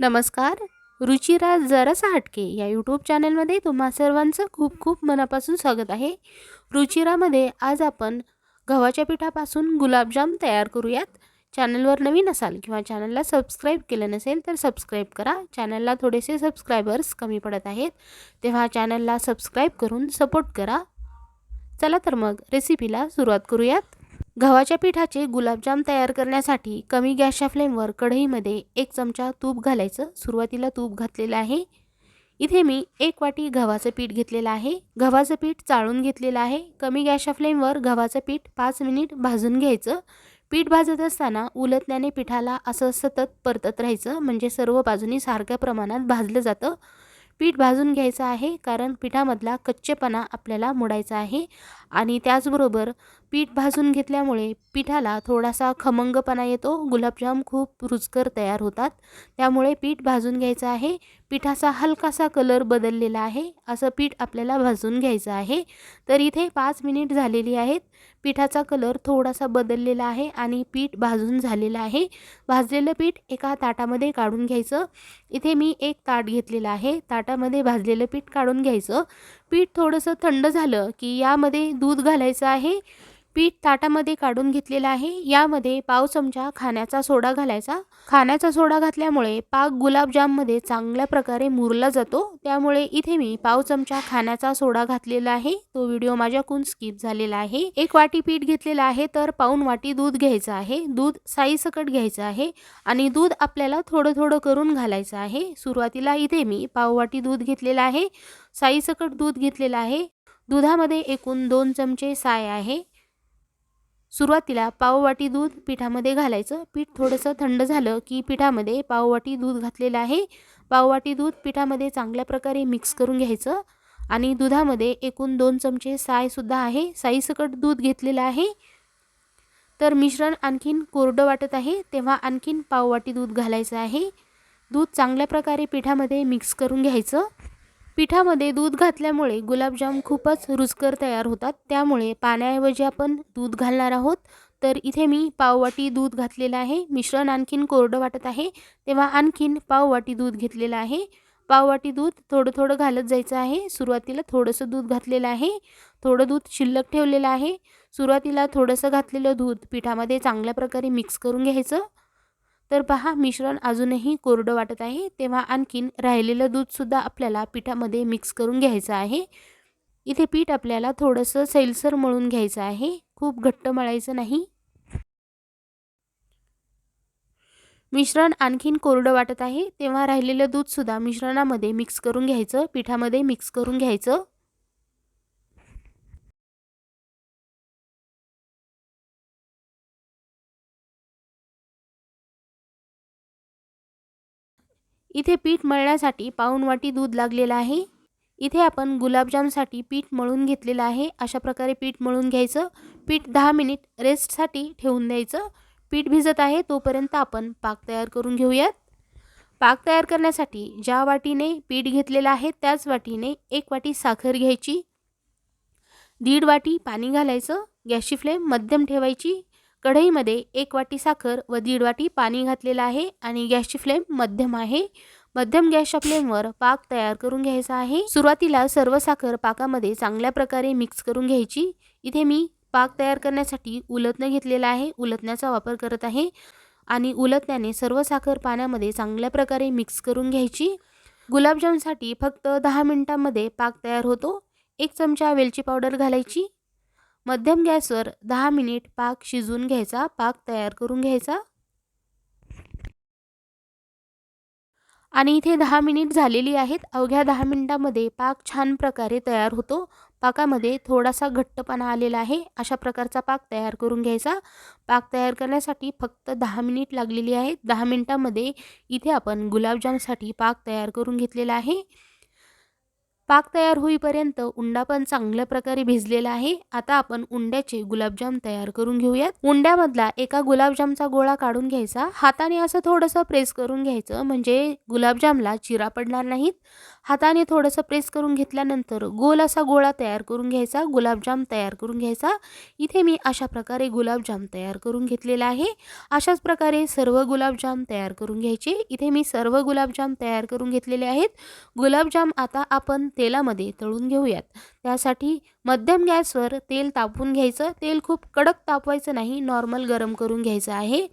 नमस्कार रुचिरा जरासा हटके या यूट्यूब चॅनलमध्ये तुम्हा सर्वांचं खूप खूप मनापासून स्वागत आहे. रुचिरामध्ये आज आपण गव्हाच्या पिठापासून गुलाबजाम तयार करूयात. चॅनलवर नवीन असाल किंवा चॅनलला सबस्क्राईब केलं नसेल तर सबस्क्राईब करा. चॅनलला थोडेसे सबस्क्रायबर्स कमी पडत आहेत. तेव्हा चॅनलला सबस्क्राईब करून सपोर्ट करा. चला तर मग रेसिपीला सुरुवात करूयात. गव्हाच्या पिठाचे गुलाबजाम तयार करण्यासाठी कमी गॅसच्या फ्लेमवर कढईमध्ये एक चमचा तूप घालायचं. सुरुवातीला तूप घातलेलं आहे. इथे मी एक वाटी गव्हाचं पीठ घेतलेलं आहे. गव्हाचं पीठ चाळून घेतलेलं आहे. कमी गॅसच्या फ्लेमवर गव्हाचं पीठ पाच मिनिट भाजून घ्यायचं. पीठ भाजत असताना उलटण्याने पिठाला असं सतत परतत राहायचं. म्हणजे सर्व बाजूनी सारख्या प्रमाणात भाजलं जातं. पीठ भाजून घ्यायचं आहे कारण पिठामधला कच्चेपणा आपल्याला मोडायचा आहे. आणि त्याचबरोबर पीठ भाजून घेतल्यामुळे पिठाला थोडासा खमंगपणा येतो. गुलाबजाम खूप रुचकर तयार होतात. त्यामुळे पीठ भाजून घ्यायचं आहे. पिठाचा हलकासा कलर बदललेला आहे. असं पीठ आपल्याला भाजून घ्यायचं आहे. तर इथे पाच मिनिट झालेली आहेत. पिठाचा कलर थोडासा बदललेला आहे आणि पीठ भाजून झालेलं आहे. भाजलेलं पीठ एका ताटामध्ये काढून घ्यायचं. इथे मी एक ताट घेतलेलं आहे. ताटामध्ये भाजलेलं पीठ काढून घ्यायचं. पीठ थोडंसं थंड झालं की यामध्ये दूध घालायचं आहे. पीठ ताटामध्ये काढून घेतलेलं आहे. यामध्ये पाव चमचा खाण्याचा सोडा घालायचा. खाण्याचा सोडा घातल्यामुळे पाक गुलाबजाममध्ये चांगल्या प्रकारे मुरला जातो. त्यामुळे इथे मी पाव चमचा खाण्याचा सोडा घातलेला आहे. तो व्हिडिओ माझ्याकून स्किप झालेला आहे. एक वाटी पीठ घेतलेलं आहे तर पाऊन वाटी दूध घ्यायचं आहे. दूध साईसकट घ्यायचं आहे आणि दूध आपल्याला थोडं थोडं करून घालायचं आहे. सुरुवातीला इथे मी पाव वाटी दूध घेतलेलं आहे. साईसकट दूध घेतलेलं आहे. दुधामध्ये एकूण दोन चमचे साय आहे. सुरुवातीला पाववाटी दूध पिठामध्ये घालायचं. पीठ थोडंसं थंड झालं की पिठामध्ये पाववाटी दूध घातलेलं आहे. पाववाटी दूध पिठामध्ये चांगल्या प्रकारे मिक्स करून घ्यायचं आणि दुधामध्ये एकूण दोन चमचे सायसुद्धा आहे. साईसकट दूध घेतलेलं आहे. तर मिश्रण आणखीन कोरडं वाटत आहे. तेव्हा आणखीन पाववाटी दूध घालायचं आहे. दूध चांगल्या प्रकारे पिठामध्ये मिक्स करून घ्यायचं. पिठामध्ये दूध घातल्यामुळे गुलाबजाम खूपच रुचकर तयार होतात. त्यामुळे पाण्याऐवजी आपण दूध घालणार आहोत. तर इथे मी पाववाटी दूध घातलेलं आहे. मिश्रण आणखीन कोरडं वाटत आहे. तेव्हा आणखीन पाववाटी दूध घेतलेलं आहे. पाववाटी दूध थोडं थोडं घालत जायचं आहे. सुरुवातीला थोडंसं दूध घातलेलं आहे. थोडं दूध शिल्लक ठेवलेलं आहे. सुरुवातीला थोडंसं घातलेलं दूध पिठामध्ये चांगल्या प्रकारे मिक्स करून घ्यायचं. तर पहा मिश्रण अजूनही कोरडं वाटत आहे. तेव्हा आणखीन राहिलेलं दूधसुद्धा आपल्याला पिठामध्ये मिक्स करून घ्यायचं आहे. इथे पीठ आपल्याला थोडंसं सैलसर मळून घ्यायचं आहे. खूप घट्ट मळायचं नाही. मिश्रण आणखीन कोरडं वाटत आहे. तेव्हा राहिलेलं दूधसुद्धा मिश्रणामध्ये मिक्स करून घ्यायचं. पिठामध्ये मिक्स करून घ्यायचं. इथे पीठ मळण्यासाठी पाऊन वाटी दूध लागलेलं आहे. इथे आपण गुलाबजामसाठी पीठ मळून घेतलेलं आहे. अशा प्रकारे पीठ मळून घ्यायचं. पीठ दहा मिनिट रेस्टसाठी ठेवून द्यायचं. पीठ भिजत आहे तोपर्यंत आपण पाक तयार करून घेऊयात. पाक तयार करण्यासाठी ज्या वाटीने पीठ घेतलेलं आहे त्याच वाटीने एक वाटी साखर घ्यायची. दीड वाटी पाणी घालायचं. गॅसची फ्लेम मध्यम ठेवायची. कढईमध्ये एक वाटी साखर व दीड वाटी पाणी घातलेलं आहे आणि गॅसची फ्लेम मध्यम आहे. मध्यम गॅसच्या फ्लेमवर पाक तयार करून घ्यायचा आहे. सुरुवातीला सर्व साखर पाकामध्ये चांगल्या प्रकारे मिक्स करून घ्यायची. इथे मी पाक तयार करण्यासाठी उलटणं घेतलेलं आहे. उलटण्याचा वापर करत आहे आणि उलटण्याने सर्व साखर पाण्यामध्ये चांगल्या प्रकारे मिक्स करून घ्यायची. गुलाबजामसाठी फक्त दहा मिनटांमध्ये पाक तयार होतो. एक चमचा वेलची पावडर घालायची. मध्यम गॅसवर दहा मिनिट पाक शिजवून घ्यायचा. पाक तयार करून घ्यायचा. आणि इथे दहा मिनिट झालेली आहेत. अवघ्या दहा मिनिटामध्ये पाक छान प्रकारे तयार होतो. पाकामध्ये थोडासा घट्टपणा आलेला आहे. अशा प्रकारचा पाक तयार करून घ्यायचा. पाक तयार करण्यासाठी फक्त दहा मिनिट लागलेली आहेत. दहा मिनिटामध्ये इथे आपण गुलाबजामसाठी पाक तयार करून घेतलेला आहे. पाक तयार होईपर्यंत उंडा पण चांगल्या प्रकारे भिजलेला आहे. आता आपण उंड्याचे गुलाबजाम तयार करून घेऊयात. उंड्यामधला एका गुलाबजामचा गोळा काढून घ्यायचा. हाताने असं थोडंसं प्रेस करून घ्यायचं. म्हणजे गुलाबजामला चिरा पडणार नाहीत. हाताने थोडंसं प्रेस करून घेतल्यानंतर गोल असा गोळा तयार करून घ्यायचा. गुलाबजाम तयार करून घ्यायचा. इथे मी अशा प्रकारे गुलाबजाम तयार करून घेतलेला आहे. अशाच प्रकारे सर्व गुलाबजाम तयार करून घ्यायचे. इथे मी सर्व गुलाबजाम तयार करून घेतलेले आहेत. गुलाबजाम आता आपण तेलामध्ये तळून घेऊयात. त्यासाठी मध्यम गॅसवर तेल तापवून घ्यायचं. तेल खूप कडक तापवायचं नाही नॉर्मल गरम करून घ्यायचं आहे.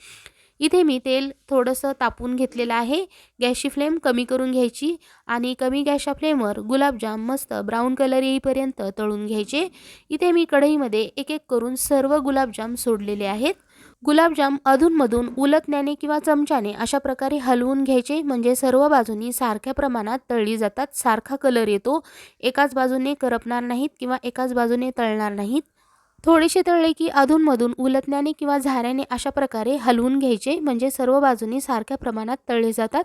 इथे मी तेल थोडंसं तापून घेतलेलं आहे. गॅसची फ्लेम कमी करून घ्यायची आणि कमी गॅसच्या फ्लेमवर गुलाबजाम मस्त ब्राऊन कलर येईपर्यंत तळून घ्यायचे. इथे मी कढईमध्ये एक एक करून सर्व गुलाबजाम सोडलेले आहेत. गुलाबजाम अधूनमधून उलटण्याने किंवा चमच्याने अशा प्रकारे हलवून घ्यायचे म्हणजे सर्व बाजूनी सारख्या प्रमाणात तळली जातात. सारखा कलर येतो. एकाच बाजूने करपणार नाहीत किंवा एकाच बाजूने तळणार नाहीत. थोडेसे तळले की अधूनमधून उलटण्याने किंवा झाऱ्याने अशा प्रकारे हलवून घ्यायचे म्हणजे सर्व बाजूनी सारख्या प्रमाणात तळले जातात.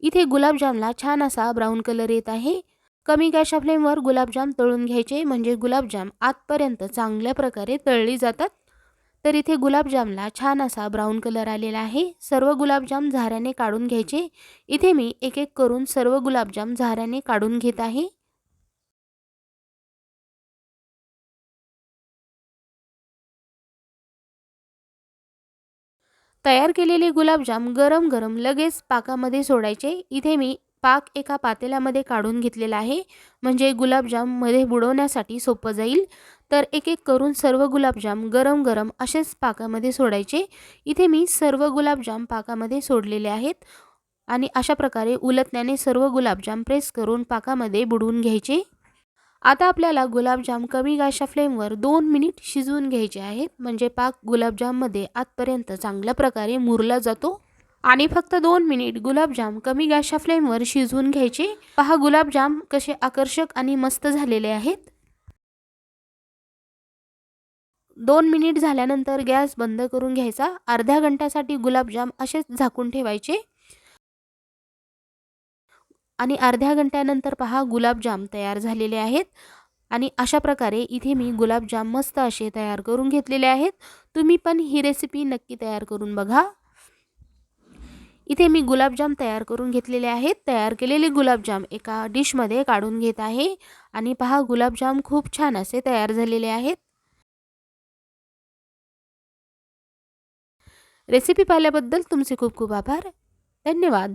इथे गुलाबजामला छान असा ब्राऊन कलर येत आहे. कमी गॅशा फ्लेमवर गुलाबजाम तळून घ्यायचे म्हणजे गुलाबजाम आतपर्यंत चांगल्या प्रकारे तळली जातात. तर इथे गुलाबजामला छान असा ब्राऊन कलर आलेला आहे. सर्व गुलाबजाम झाऱ्याने काढून घ्यायचे. इथे मी एक एक करून सर्व गुलाबजाम झाऱ्याने काढून घेत आहे. तयार केलेले गुलाबजाम गरम गरम लगेच पाकामध्ये सोडायचे. इथे मी पाक एका पातेल्यामध्ये काढून घेतलेला आहे. म्हणजे गुलाबजाममध्ये बुडवण्यासाठी सोपं जाईल. तर एक एक करून सर्व गुलाबजाम गरम गरम असेच पाकामध्ये सोडायचे. इथे मी सर्व गुलाबजाम पाकामध्ये सोडलेले आहेत. आणि अशा प्रकारे उलटण्याने सर्व गुलाबजाम प्रेस करून पाकामध्ये बुडवून घ्यायचे. आता आपल्याला गुलाबजाम कमी गॅसच्या फ्लेमवर दोन मिनिट शिजवून घ्यायचे आहेत. म्हणजे पाक गुलाबजाममध्ये आतपर्यंत चांगल्या प्रकारे मुरला जातो. आणि फक्त दोन मिनिट गुलाबजाम कमी गॅसच्या फ्लेमवर शिजवून घ्यायचे. पहा गुलाबजाम कसे आकर्षक आणि मस्त झालेले आहेत. दोन मिनिट झाल्यानंतर गॅस बंद करून घ्यायचा. अर्ध्या घंट्यासाठी गुलाबजाम असेच झाकून ठेवायचे. आणि अर्ध्या घंट्यानंतर पहा गुलाबजाम तयार झालेले आहेत. आणि अशा प्रकारे इथे मी गुलाबजाम मस्त असे तयार करून घेतलेले आहेत. तुम्ही पण ही रेसिपी नक्की तयार करून बघा. इथे मी गुलाबजाम तयार करून घेतलेले आहेत. तयार केलेले गुलाबजाम एका डिशमध्ये काढून घेत आहे. आणि पहा गुलाबजाम खूप छान असे तयार झालेले आहेत. रेसिपी पाहिल्याबद्दल तुमचे खूप खूप आभार. धन्यवाद.